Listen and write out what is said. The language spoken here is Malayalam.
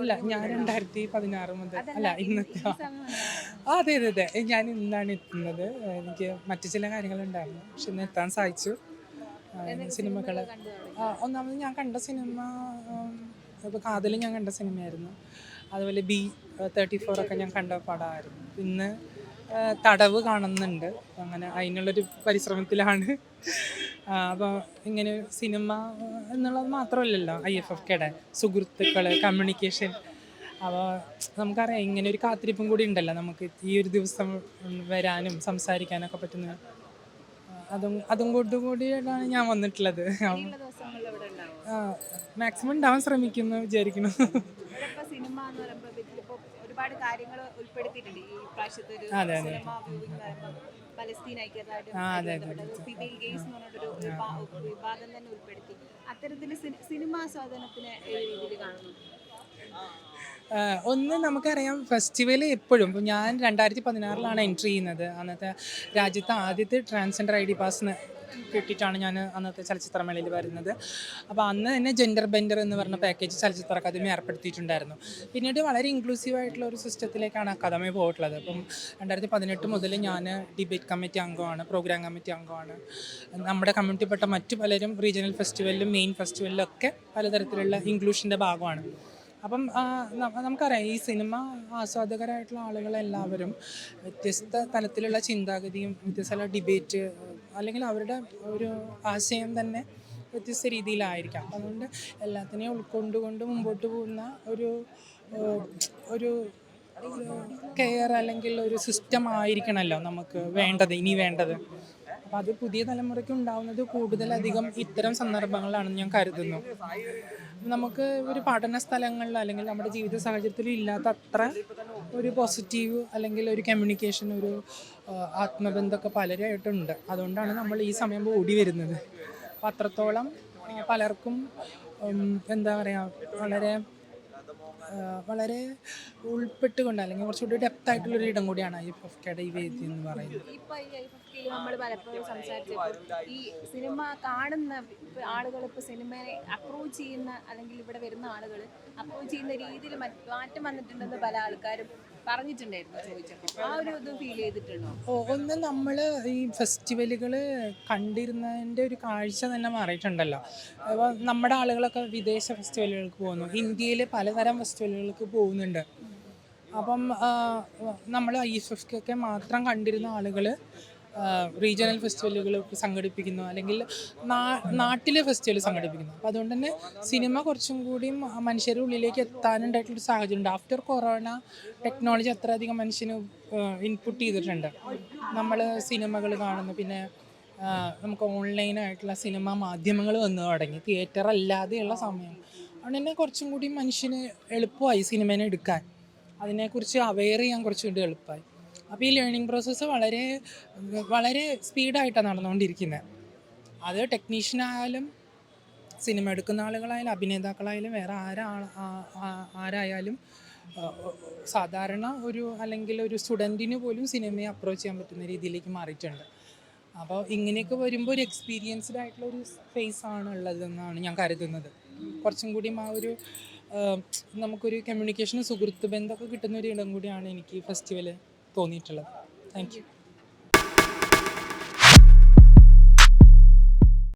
അല്ല ഞാൻ രണ്ടായിരത്തി പതിനാറ് മുതൽ. അല്ല ഇന്നത്തെ അതെ അതെ അതെ. ഞാൻ ഇന്നാണ് എത്തുന്നത്. എനിക്ക് മറ്റു ചില കാര്യങ്ങളുണ്ടായിരുന്നു. പക്ഷെ ഇന്ന് എത്താൻ സാധിച്ചു. സിനിമകൾ ഒന്നാമത് ഞാൻ കണ്ട സിനിമ ഇപ്പോൾ കാതൽ ഞാൻ കണ്ട സിനിമയായിരുന്നു. അതുപോലെ ബി തേർട്ടി ഫോർ ഒക്കെ ഞാൻ കണ്ട പടമായിരുന്നു. ഇന്ന് തടവ് കാണുന്നുണ്ട്. അങ്ങനെ അതിനുള്ളൊരു പരിശ്രമത്തിലാണ് അപ്പോൾ ഇങ്ങനെ സിനിമ എന്നുള്ളത് മാത്രമല്ലല്ലോ. ഐ എഫ് എഫ് കെയുടെ സുഹൃത്തുക്കൾ കമ്മ്യൂണിക്കേഷൻ അപ്പോൾ നമുക്കറിയാം ഇങ്ങനെ ഒരു കാത്തിരിപ്പും കൂടി ഉണ്ടല്ലോ. നമുക്ക് ഈ ഒരു ദിവസം വരാനും സംസാരിക്കാനൊക്കെ പറ്റുന്ന അതും അതും കൊണ്ടും കൂടിയാണ് ഞാൻ വന്നിട്ടുള്ളത്. മാക്സിമം ഉണ്ടാവാൻ ശ്രമിക്കുന്നു വിചാരിക്കുന്നു. ഒരുപാട് കാര്യങ്ങൾ ഉൾപ്പെടുത്തിയിട്ടുണ്ട്. ഈ പ്രാവശ്യത്തെ പലസ്തീൻ ഐക്യതായിട്ട് ആ, അതെ, അതെ, ഫിമെയിൽ ഗെയ്സ് എന്ന് പറഞ്ഞിട്ടൊരു വിഭാഗം തന്നെ ഉൾപ്പെടുത്തി. അത്തരത്തിൽ സിനിമാ സ്വാധീനത്തിന് രീതിയിൽ കാണുന്നു? ഒന്ന് നമുക്കറിയാം ഫെസ്റ്റിവൽ എപ്പോഴും ഇപ്പോൾ ഞാൻ രണ്ടായിരത്തി പതിനാറിലാണ് എൻട്രി ചെയ്യുന്നത്. അന്നത്തെ രാജ്യത്തെ ആദ്യത്തെ ട്രാൻസ്ജെൻഡർ ഐ ഡി പാസ് കിട്ടിയിട്ടാണ് ഞാൻ അന്നത്തെ ചലച്ചിത്രമേളയിൽ വരുന്നത്. അപ്പോൾ അന്ന് തന്നെ ജെൻഡർ ബെൻഡർ എന്ന് പറഞ്ഞ പാക്കേജ് ചലച്ചിത്ര അക്കാദമി ഏർപ്പെടുത്തിയിട്ടുണ്ടായിരുന്നു. പിന്നീട് വളരെ ഇൻക്ലൂസീവ് ആയിട്ടുള്ള ഒരു സിസ്റ്റത്തിലേക്കാണ് അക്കാദമി പോയിട്ടുള്ളത്. അപ്പം രണ്ടായിരത്തി പതിനെട്ട് മുതൽ ഞാൻ ഡിബേറ്റ് കമ്മിറ്റി അംഗമാണ് പ്രോഗ്രാം കമ്മിറ്റി അംഗമാണ്. നമ്മുടെ കമ്മ്യൂണിറ്റിപ്പെട്ട മറ്റു പലരും റീജിയണൽ ഫെസ്റ്റിവലിലും മെയിൻ ഫെസ്റ്റിവലിലും ഒക്കെ പലതരത്തിലുള്ള ഇൻക്ലൂഷന്റെ ഭാഗമാണ്. അപ്പം നമുക്കറിയാം ഈ സിനിമ ആസ്വാദകരായിട്ടുള്ള ആളുകളെല്ലാവരും വ്യത്യസ്ത തലത്തിലുള്ള ചിന്താഗതിയും വ്യത്യസ്ത ഡിബേറ്റ് അല്ലെങ്കിൽ അവരുടെ ഒരു ആശയം തന്നെ വ്യത്യസ്ത രീതിയിലായിരിക്കാം. അതുകൊണ്ട് എല്ലാത്തിനെയും ഉൾക്കൊണ്ടുകൊണ്ട് മുമ്പോട്ട് പോകുന്ന ഒരു ഒരു കെയർ അല്ലെങ്കിൽ ഒരു സിസ്റ്റം ആയിരിക്കണമല്ലോ നമുക്ക് വേണ്ടത് ഇനി വേണ്ടത്. അപ്പം അത് പുതിയ തലമുറയ്ക്ക് ഉണ്ടാവുന്നത് കൂടുതലധികം ഇത്തരം സന്ദർഭങ്ങളാണെന്ന് ഞാൻ കരുതുന്നു. നമുക്ക് ഒരു പഠന സ്ഥലങ്ങളിൽ അല്ലെങ്കിൽ നമ്മുടെ ജീവിത സാഹചര്യത്തിൽ ഇല്ലാത്ത അത്ര ഒരു പോസിറ്റീവ് അല്ലെങ്കിൽ ഒരു കമ്മ്യൂണിക്കേഷൻ ഒരു ആത്മബന്ധമൊക്കെ പലരായിട്ടുണ്ട്. അതുകൊണ്ടാണ് നമ്മൾ ഈ സമയം ഓടി വരുന്നത്. അപ്പം അത്രത്തോളം പലർക്കും എന്താ പറയുക വളരെ വളരെ ഉൾപ്പെട്ടുകൊണ്ട് അല്ലെങ്കിൽ കുറച്ചുകൂടി ഡെപ്ത് ആയിട്ടുള്ളൊരു ഇടം കൂടിയാണ് ഐ എഫ് എഫ് കെയുടെ ഈ വേദി എന്ന് പറയുന്നത്. ഈ നമ്മൾ പലപ്പോഴും സംസാരിച്ചപ്പോൾ ഈ സിനിമ കാണുന്ന ആളുകൾ ഇപ്പോൾ സിനിമയെ അപ്രോച്ച് ചെയ്യുന്ന അല്ലെങ്കിൽ ഇവിടെ വരുന്ന ആളുകൾ അപ്രോച്ച് ചെയ്യുന്ന രീതിയിൽ മാറ്റം വന്നിട്ടുണ്ടെന്ന് പല ആൾക്കാരും പറഞ്ഞിട്ടുണ്ടായിരുന്നു ചോദിച്ചപ്പോൾ ആ ഒരു ഫീൽ ഓ, ഒന്ന് നമ്മൾ ഈ ഫെസ്റ്റിവലുകൾ കണ്ടിരുന്നതിന്റെ ഒരു കാഴ്ച തന്നെ മാറിയിട്ടുണ്ടല്ലോ. അപ്പോൾ നമ്മുടെ ആളുകളൊക്കെ വിദേശ ഫെസ്റ്റിവലുകൾക്ക് പോകുന്നു. ഇന്ത്യയിൽ പലതരം ഫെസ്റ്റിവലുകൾക്ക് പോകുന്നുണ്ട്. അപ്പം നമ്മൾ ഐ എഫ് എഫ് മാത്രം കണ്ടിരുന്ന ആളുകൾ റീജിയണൽ ഫെസ്റ്റിവലുകൾ സംഘടിപ്പിക്കുന്നു. അല്ലെങ്കിൽ നാട്ടിലെ ഫെസ്റ്റിവൽ സംഘടിപ്പിക്കുന്നു. അപ്പോൾ അതുകൊണ്ട് തന്നെ സിനിമ കുറച്ചും കൂടി മനുഷ്യരുടെ ഉള്ളിലേക്ക് എത്താനുണ്ടായിട്ടുള്ളൊരു സാഹചര്യമുണ്ട്. ആഫ്റ്റർ കൊറോണ ടെക്നോളജി അത്രയധികം മനുഷ്യന് ഇൻപുട്ട് ചെയ്തിട്ടുണ്ട്. നമ്മൾ സിനിമകൾ കാണുന്നു. പിന്നെ നമുക്ക് ഓൺലൈനായിട്ടുള്ള സിനിമ മാധ്യമങ്ങൾ വന്നു തുടങ്ങി. തിയേറ്റർ അല്ലാതെയുള്ള സമയം. അതുകൊണ്ട് തന്നെ കുറച്ചും കൂടി മനുഷ്യന് എളുപ്പമായി സിനിമേനെ എടുക്കാൻ. അതിനെക്കുറിച്ച് അവെയർ ചെയ്യാൻ കുറച്ചും കൂടി എളുപ്പമായി. അപ്പോൾ ഈ ലേണിംഗ് പ്രോസസ്സ് വളരെ വളരെ സ്പീഡായിട്ടാണ് നടന്നുകൊണ്ടിരിക്കുന്നത് അത് ടെക്നീഷ്യനായാലും സിനിമ എടുക്കുന്ന ആളുകളായാലും അഭിനേതാക്കളായാലും വേറെ ആരാ ആരായാലും സാധാരണ ഒരു അല്ലെങ്കിൽ ഒരു സ്റ്റുഡന്റിന് പോലും സിനിമയെ അപ്രോച്ച് ചെയ്യാൻ പറ്റുന്ന രീതിയിലേക്ക് മാറിയിട്ടുണ്ട്. അപ്പോൾ ഇങ്ങനെയൊക്കെ വരുമ്പോൾ ഒരു എക്സ്പീരിയൻസ്ഡ് ആയിട്ടുള്ള ഒരു ഫേസ് ആണ് ഉള്ളതെന്നാണ് ഞാൻ കരുതുന്നത്. കുറച്ചും കൂടി ആ ഒരു നമുക്കൊരു കമ്മ്യൂണിക്കേഷനും സുഹൃത്ത് ബന്ധമൊക്കെ കിട്ടുന്ന ഒരു ഇടം കൂടിയാണ് എനിക്ക് ഫെസ്റ്റിവൽ തോന്നിയിട്ടുള്ളത്. താങ്ക്